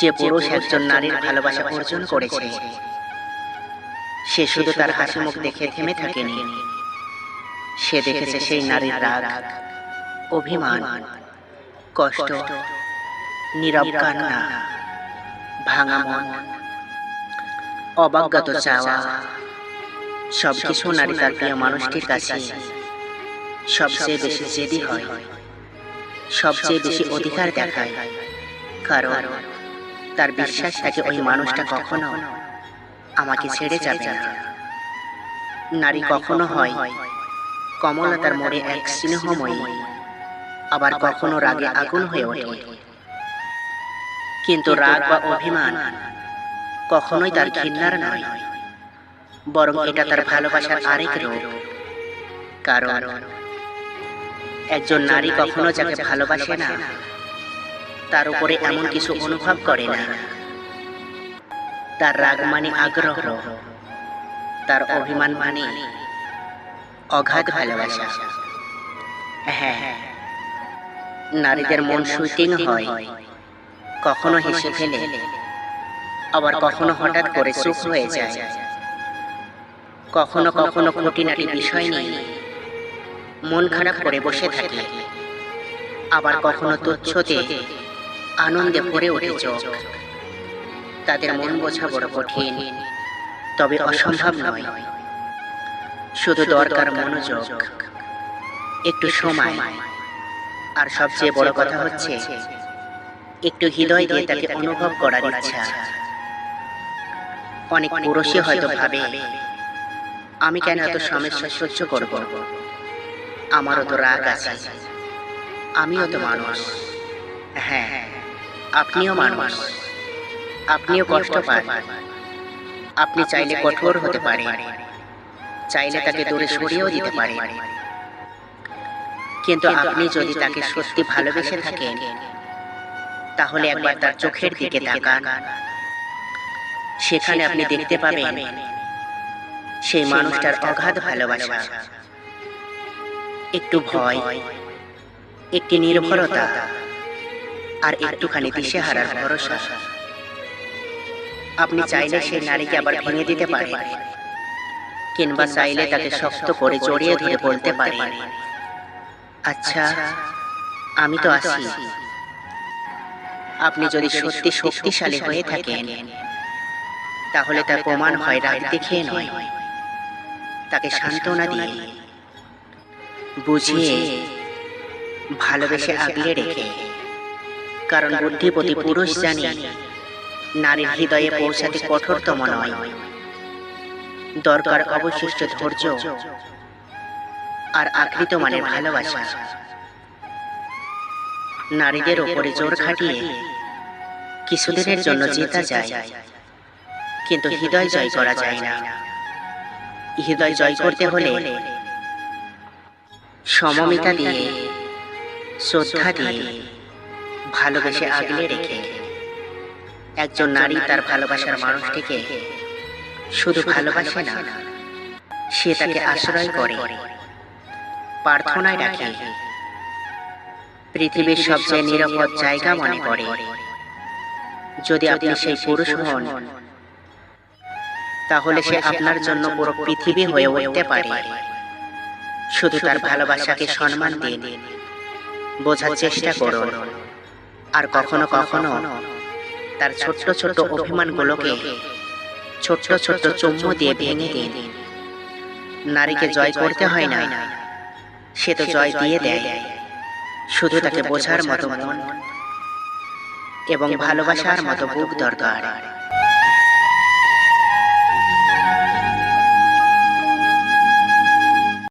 যে পুরুষ একজন নারীর ভালোবাসা অর্জন করেছে। সে শুধু তার হাসি মুখ দেখে থেমে থাকেনি। সে দেখেছে সেই নারীর রাগ অভিমান কষ্ট নীরব কান্না ভাঙা মন অবাজ্ঞাত চাওয়া সবকিছু নারী তার প্রিয় মানুষটির কাছে। সবচেয়ে বেশি জেদি হয়। সবচেয়ে বেশি অধিকার দেখায়। কারণ তার বিশ্বাস থাকে ওই মানুষটা কখনো আমাকে ছেড়ে যাবে না। নারী কখনো হয় কমলা তার মোড়ে এক স্নেহময়ী আবার কখনো রাগে আগুন হয়ে ওঠে। কিন্তু রাগ বা অভিমান কখনোই তার ঘৃণার নয়। বরং এটা তার ভালোবাসার আরেক রূপ। কারণ একজন নারী কখনো যাকে ভালোবাসে না তার উপরে এমন কিছু অনুভব করে না। তার রাগ মানে আগ্রহ। তার অভিমান মানে অগাধ ভালোবাসা। হ্যাঁ নারীদের মন শুটিং হয়। কখনো হেসে ফেলে। আবার কখনো হঠাৎ করে চুপ হয়ে যায়। কখনো কখনো খুঁটিনাটি বিষয় নিয়ে মন খারাপ করে বসে থাকে। আবার কখনো তুচ্ছতে আনন্দে ভরে ওঠে চোখ তাদের মন বোঝা বড় কঠিন তবে অসম্ভব নয়। শুধু দরকার মনোযোগ একটু সময়। আর সবচেয়ে বড় কথা হচ্ছে একটু হৃদয় দিয়ে তাকে অনুভব করার ইচ্ছা। অনেক পুরুষই হয়তো ভাবে আমি কেন এত সমস্যা সহ্য করব? আমারও তো রাগ আছে। আমিও তো মানুষ। হ্যাঁ। আপনিও মানুষ। আপনিও কষ্ট পান। আপনি চাইলে কঠোর হতে পারেন। চাইলে তাকে দূরে সরিয়েও দিতে পারেন। কিন্তু আপনি যদি তাকে সত্যি ভালোবেসে থাকেন তাহলে একবার তার চোখের দিকে তাকান। সেখানে আপনি দেখতে পাবেন সেই মানুষটার অগাধ ভালোবাসা। একটু ভয় একটি নির্ভরতা। আর একটুখানি দিশেহারার ভরসা। আপনি চাইলে সেই নারীকে আবার ভেঙে দিতে পারেন কিংবা চাইলে তাকে শক্ত করে জড়িয়ে ধরে বলতে পারেন আচ্ছা আমি তো আছি। আপনি যদি সত্যি শক্তিশালী হয়ে থাকেন তাহলে তার প্রমাণ হয় রাগ দেখিয়ে নয়। তাকে সান্ত্বনা দিয়ে বুঝিয়ে ভালোবেসে আগলে রেখে কারণ বুদ্ধিপতি পুরুষ জানি নারীর হৃদয়ে পৌঁছাতে কঠোরতম নয়। দরকার অবশিষ্ট ধৈর্য আর আকৃত মানের ভালোবাসা। নারীদের ওপরে জোর খাটিয়ে কিছুদিনের জন্য জেতা যায়। কিন্তু হৃদয় জয় করা যায় না। হৃদয় জয় করতে হলে সমমিতা দিয়ে শ্রদ্ধা দিয়ে ভালোবেসে আগলে রেখে একজন নারী তার ভালোবাসার মানুষটিকে শুধু ভালোবাসে না সে তাকে আশ্রয় করে প্রার্থনায় রাখে। পৃথিবীর সবচেয়ে নিরাপদ জায়গা মনে করে। যদি আপনি সেই পুরুষ হন তাহলে সে আপনার জন্য পুরো পৃথিবী হয়ে উঠতে পারে। শুধু তার ভালোবাসাকে সম্মান দিন। বোঝার চেষ্টা করুন। আর কখনো কখনো তার ছোট্ট ছোট্ট অভিমানগুলোকে ছোট্ট ছোট্ট চুম্বু দিয়ে ভেঙে দিন। নারীকে জয় করতে হয় না। সে তো জয় দিয়ে দেয় শুধু তাকে বোঝার মতো মন এবং ভালোবাসার মতো বুক দরকার।